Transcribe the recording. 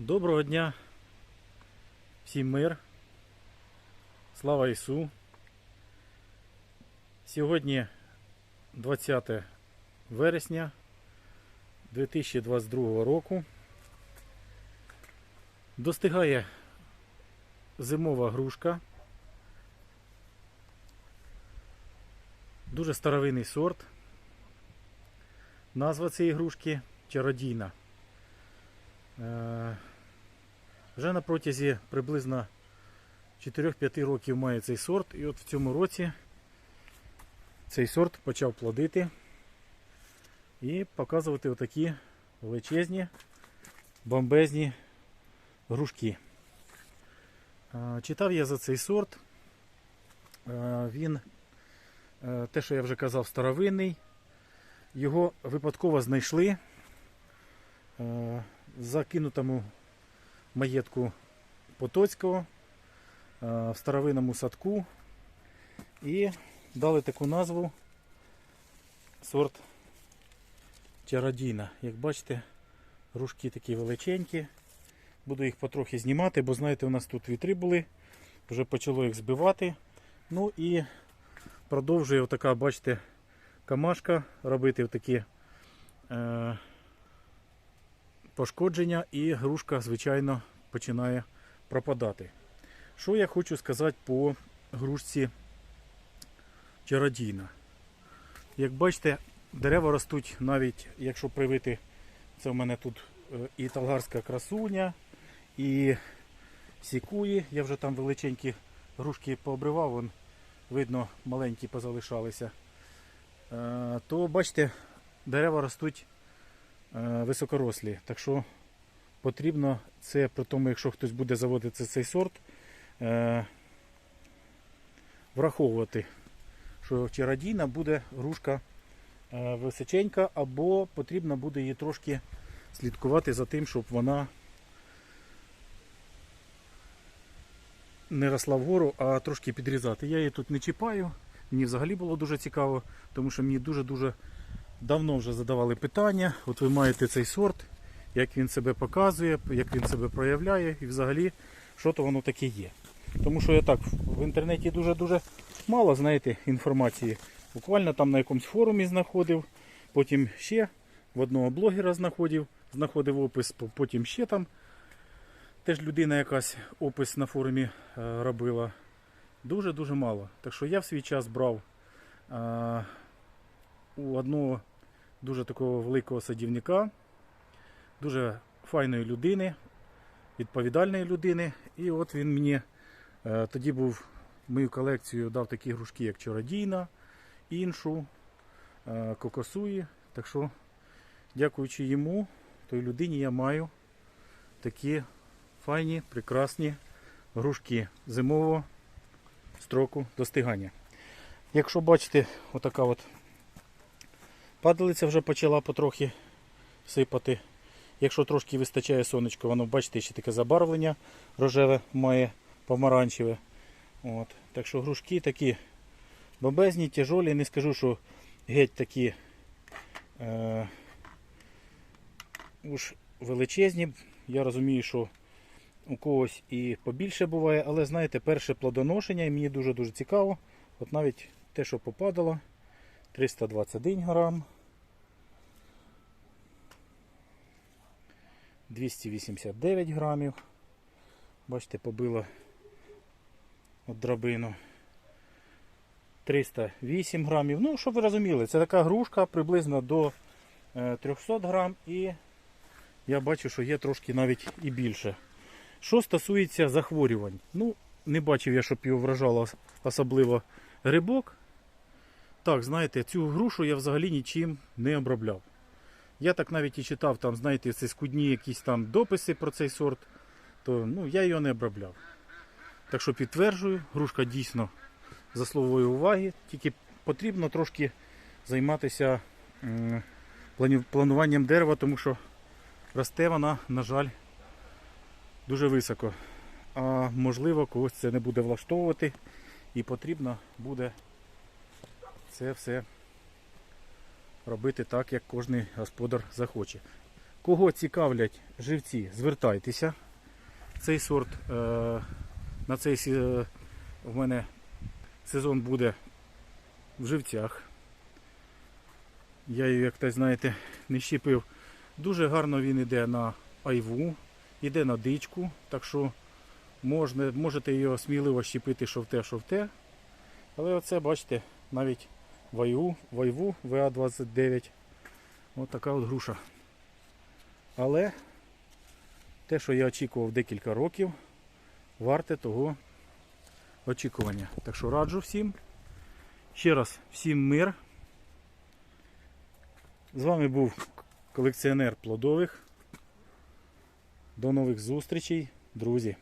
Доброго дня, всім мир, слава Ісу. Сьогодні 20 вересня 2022 року. Достигає зимова грушка. Дуже старовинний сорт. Назва цієї грушки чародійна. Вже на протязі приблизно 4-5 років має цей сорт, і от в цьому році цей сорт почав плодити і показувати отакі величезні бомбезні грушки. Читав я за цей сорт. Він, е, те, що я вже казав, старовинний. Його випадково знайшли е, в закинутому маєтку Потоцького е, в старовинному садку і дали таку назву сорт Чародійна. Як бачите, ружки такі величенькі. Буду їх потрохи знімати, бо знаєте, у нас тут вітри були, вже почало їх збивати. Ну і продовжує отака, бачите, камашка робити такі е, пошкодження і грушка, звичайно, починає пропадати. Що я хочу сказати по грушці чародійна? Як бачите, дерева ростуть навіть, якщо привити, це в мене тут е, і талгарська красуня, і сікуї. Я вже там величенькі грушки пообривав, вон, видно, маленькі позалишалися. Е, То бачите, дерева ростуть високорослі. Так що потрібно це, при тому, якщо хтось буде заводити цей сорт, е, враховувати, що чародійна буде грушка е, височенька, або потрібно буде її трошки слідкувати за тим, щоб вона не росла вгору, а трошки підрізати. Я її тут не чіпаю. Мені взагалі було дуже цікаво, тому що мені дуже-дуже давно вже задавали питання. От ви маєте цей сорт, як він себе показує, як він себе проявляє і взагалі, що то воно таке є. Тому що я так в інтернеті дуже-дуже мало знаєте, інформації. Буквально там на якомусь форумі знаходив, потім ще в одного блогера знаходив, знаходив опис, потім ще там. Теж людина якась опис на форумі е, робила. Дуже-дуже мало. Так що я в свій час брав е, у одного дуже такого великого садівника, дуже файної людини, відповідальної людини. І от він мені е, тоді був мою колекцію дав такі грушки, як чародійна, іншу, е, кокосуї. Так що, дякуючи йому, той людині я маю такі файні, прекрасні грушки зимового строку достигання. Якщо бачите, отака от падалиця вже почала потрохи сипати. Якщо трошки вистачає сонечко, воно бачите, ще таке забарвлення рожеве має помаранчеве. От. Так що грушки такі бомбезні, тяжолі, не скажу, що геть такі е, уж величезні. Я розумію, що у когось і побільше буває, але знаєте, перше плодоношення і мені дуже-дуже цікаво. От навіть те, що попадало, 321 грам, 289 грамів. Бачите, побило от драбину. 308 грамів. Ну, щоб ви розуміли, це така грушка приблизно до е, 300 грам і я бачу, що є трошки навіть і більше. Що стосується захворювань, ну, не бачив я, щоб його вражало особливо грибок. Так, знаєте, цю грушу я взагалі нічим не обробляв. Я так навіть і читав, там, знаєте, це скудні якісь там дописи про цей сорт, то ну, я його не обробляв. Так що підтверджую, грушка дійсно заслуговує уваги, тільки потрібно трошки займатися плануванням дерева, тому що росте вона, на жаль, дуже високо. А можливо, когось це не буде влаштовувати і потрібно буде це все робити так, як кожен господар захоче. Кого цікавлять живці, звертайтеся. Цей сорт е, на цей е, в мене сезон буде в живцях. Я її, як так знаєте, не щепив. Дуже гарно він йде на айву, йде на дичку, так що можна, можете його сміливо щепити що в те, що в те. Але оце, бачите, навіть вайву, вайву ВА-29. Ось така от груша. Але те, що я очікував декілька років, варте того очікування. Так що раджу всім. Ще раз всім мир. З вами був колекціонер плодових. До нових зустрічей, друзі.